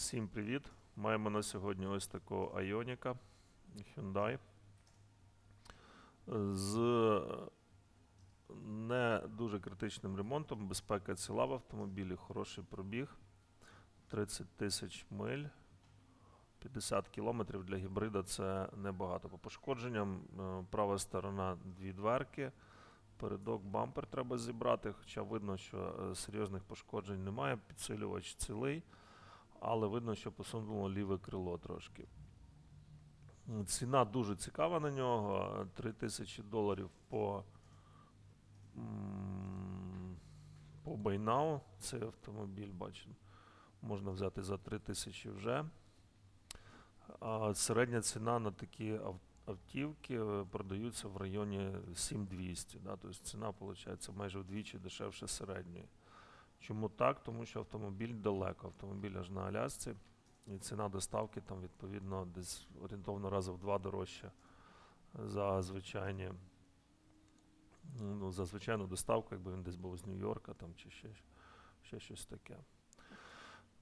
Всім привіт! Маємо на сьогодні ось такого Айоніка Hyundai з не дуже критичним ремонтом. Безпека ціла в автомобілі, хороший пробіг. 30 тисяч миль. 50 кілометрів для гібрида це небагато. По пошкодженням е, права сторона дві дверки. Передок бампер треба зібрати, хоча видно, що е, серйозних пошкоджень немає. Підсилювач цілий але видно, що посунуло ліве крило трошки. Ціна дуже цікава на нього. 3 тисячі доларів по, по Байнау. Цей автомобіль, бачимо, можна взяти за 3 тисячі вже. А середня ціна на такі автівки е, продаються в районі 7200. Да? Тобто ціна, виходить, майже вдвічі дешевше середньої. Чому так? Тому що автомобіль далеко, автомобіль аж на Алясці, і ціна доставки там відповідно десь орієнтовно рази в два дорожча за звичайні. Ну, за звичайну доставку, якби він десь був з Нью-Йорка там, чи ще, ще щось таке.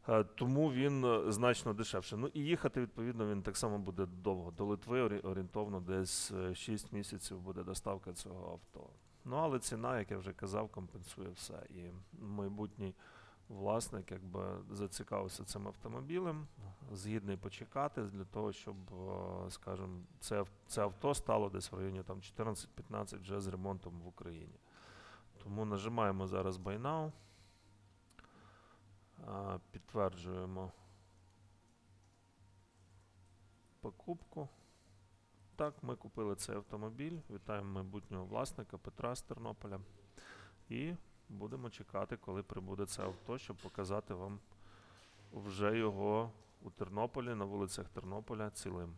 Е, Тому він е, значно дешевше. Ну і їхати, відповідно, він так само буде довго. До Литви орі- орієнтовно десь е, 6 місяців буде доставка цього авто. Ну, але ціна, як я вже казав, компенсує все. І майбутній власник якби зацікавився цим автомобілем, згідний почекати для того, щоб, е, скажімо, це, це авто стало десь в районі там 14-15 вже з ремонтом в Україні. Тому нажимаємо зараз Buy Now. Підтверджуємо покупку. Так, ми купили цей автомобіль. Вітаємо майбутнього власника Петра з Тернополя. І будемо чекати, коли прибуде це авто, щоб показати вам вже його у Тернополі, на вулицях Тернополя цілим.